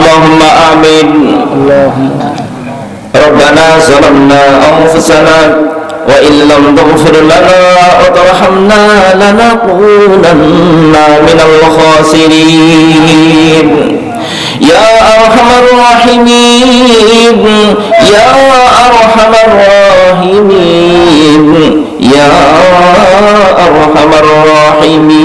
اللهم آمين ربنا ظلمنا أنفسنا وإن لم تغفر لنا وترحمنا لنكونن من الخاسرين يا أرحم الراحمين يا أرحم الراحمين يا أرحم الراحمين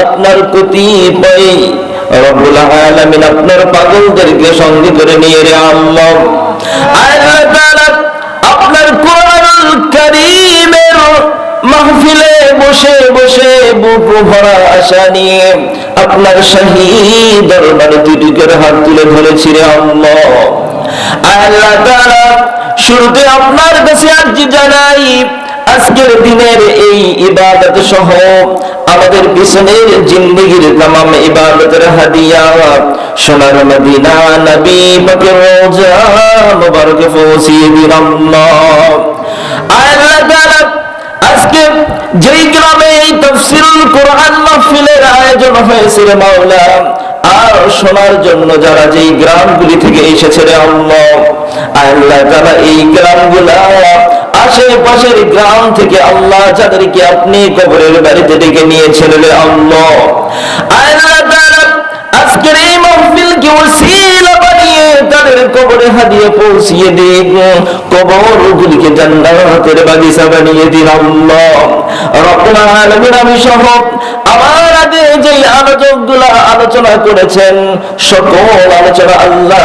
আপনার পাই। রব্বুল আলামিন আপনার পাগলদেরকে সঙ্গে করে নিয়ে রে আল্লাহ আপনার কোরআনুল কারীমের মাহফিলে বসে বসে বুক ভরা আশা নিয়ে আপনার শাহী দরবারে দুটিকের হাত তুলে ধরেছি রে আল্লাহ আল্লাহ তাআলা শুরুতে আপনার কাছে আর্জি জানাই আজকের দিনের এই ইবাদত সহ আমাদের পিছনের জিন্দগির তামাম ইবাদতের হাদিয়া সোনার মদিনা নবী পাকের রোজা মুবারকে আজকে যেই গ্রামে এই তাফসীরুল কোরআন মাহফিলের আয়োজন হয়েছে রে মাওলা, আর শোনার জন্য যারা যেই গ্রামগুলি থেকে এসেছে রে আল্লাহ আল্লাহ তারা এই গ্রামগুলা আশেপাশের গ্রাম থেকে আল্লাহ যাদেরকে আপনি কবরের বাড়িতে ডেকে নিয়েছেন আল্লাহ। আজকের এই আমার যে আলোচনা করেছেন, সকল আলোচনা আল্লাহ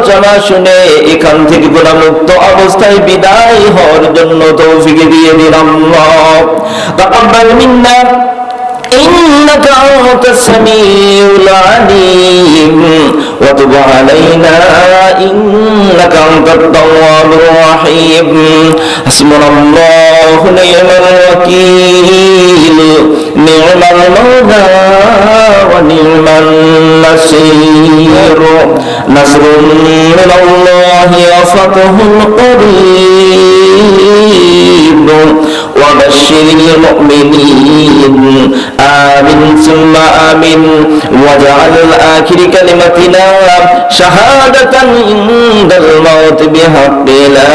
আলোচনা শুনে এখান থেকে গুণামুক্ত অবস্থায় বিদায় হওয়ার জন্য তৌফিক দিয়ে দিন আল্লাহ তাকাব্বাল মিন্না إنك أنت السميع العليم وتب علينا إنك أنت التواب الرحيم حسبنا الله نعم الوكيل نصر من الله وفتح قريب وبشر المؤمنين آمين ثم آمين واجعل الآخر كلمتنا شهادة عند الموت بحق لا